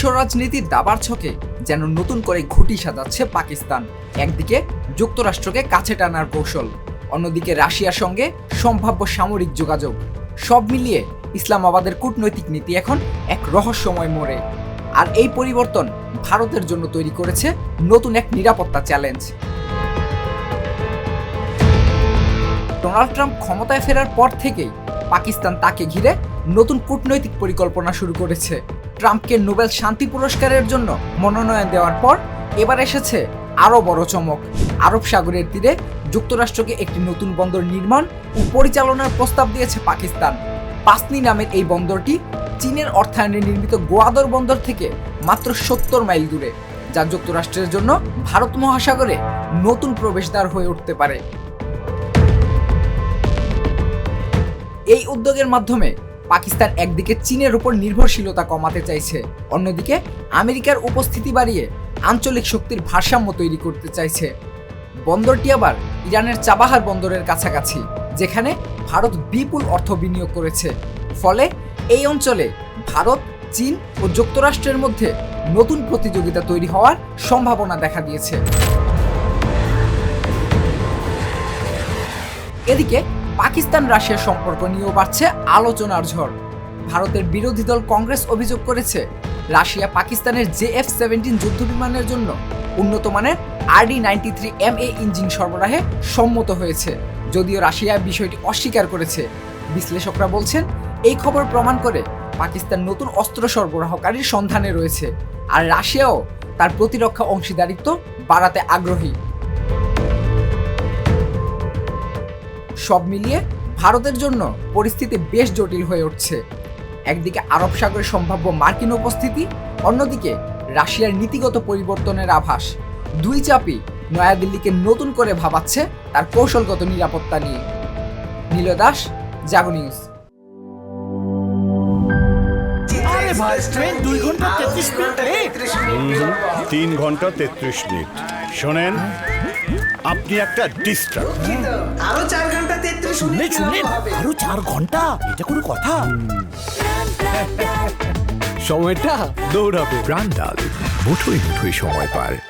বিশ্ব রাজনীতির দাবার ছকে যেন নতুন করে ঘুটি সাজাচ্ছে পাকিস্তান। একদিকে যুক্তরাষ্ট্রকে কাছে টানার কৌশল, অন্যদিকে রাশিয়ার সঙ্গে সম্ভাব্য সামরিক যোগাযোগ। সব মিলিয়ে ইসলামাবাদের কূটনৈতিক নীতি এখন এক রহস্যময় মোড়ে। আর এই পরিবর্তন ভারতের জন্য তৈরি করেছে নতুন এক নিরাপত্তা চ্যালেঞ্জ। ডোনাল্ড ট্রাম্প ক্ষমতায় ফেরার পর থেকেই পাকিস্তান তাকে ঘিরে নতুন কূটনৈতিক পরিকল্পনা শুরু করেছে। ট্রাম্পকে নোবেল শান্তি পুরস্কারের জন্য মনোনয়ন দেওয়ার পর এবার এসেছে আরও বড় চমক। আরব সাগরের তীরে যুক্তরাষ্ট্রকে একটি নতুন বন্দর নির্মাণ ও পরিচালনার প্রস্তাব দিয়েছে পাকিস্তান। পাসনি নামের এই বন্দরটি চীনের অর্থায়নে নির্মিত গোয়াদর বন্দর থেকে মাত্র সত্তর মাইল দূরে, যা যুক্তরাষ্ট্রের জন্য ভারত মহাসাগরে নতুন প্রবেশদ্বার হয়ে উঠতে পারে। এই উদ্যোগের মাধ্যমে পাকিস্তান একদিকে চীনের উপর নির্ভরশীলতা কমাতে চাইছে, অন্যদিকে আমেরিকার উপস্থিতি বাড়িয়ে আঞ্চলিক শক্তির ভারসাম্য তৈরি করতে চাইছে। বন্দরটি আবার ইরানের চাবাহার বন্দরের কাছাকাছি, যেখানে ভারত বিপুল অর্থ বিনিয়োগ করেছে। ফলে এই অঞ্চলে ভারত, চীন ও যুক্তরাষ্ট্রের মধ্যে নতুন প্রতিযোগিতা তৈরি হওয়ার সম্ভাবনা দেখা দিয়েছে। এদিকে পাকিস্তান রাশিয়ার সম্পর্ক নিয়েও বাড়ছে আলোচনার ঝড়। ভারতের বিরোধী দল কংগ্রেস অভিযোগ করেছে, রাশিয়া পাকিস্তানের জে এফ সেভেন্টিন যুদ্ধ বিমানের জন্য উন্নত মানের RD ninety three M A engine সরবরাহে সম্মত হয়েছে, যদিও রাশিয়া বিষয়টি অস্বীকার করেছে। বিশ্লেষকরা বলছেন, এই খবর প্রমাণ করে পাকিস্তান নতুন অস্ত্র সরবরাহকারীর সন্ধানে রয়েছে, আর রাশিয়াও তার প্রতিরক্ষা অংশীদারিত্ব বাড়াতে আগ্রহী। সব মিলিয়ে ভারতের জন্য পরিস্থিতি বেশ জটিল হয়ে উঠছে। একদিকে আরব সাগরে সম্ভাব্য মার্কিন উপস্থিতি অন্যদিকে রাশিয়ার নীতিগত পরিবর্তনের আভাস। দুই চাপই নয়াদিল্লিকে নতুন করে ভাবাচ্ছে তার কৌশলগত নিরাপত্তা নিয়ে। নীল দাস জাগো নিউজ। তিন ঘণ্টা তেত্রিশ মিনিট। শোনেন আপনি একটা ডিস্টার্ব আরও চার ঘণ্টা তেত্রিশ শুনলেন মিনিট শুনলেন আরও চার ঘণ্টা? এটা কোনো কথা? সময়টা দৌড়াবে। প্রাণ ডাল মুঠোয় মুঠোই সময় পার।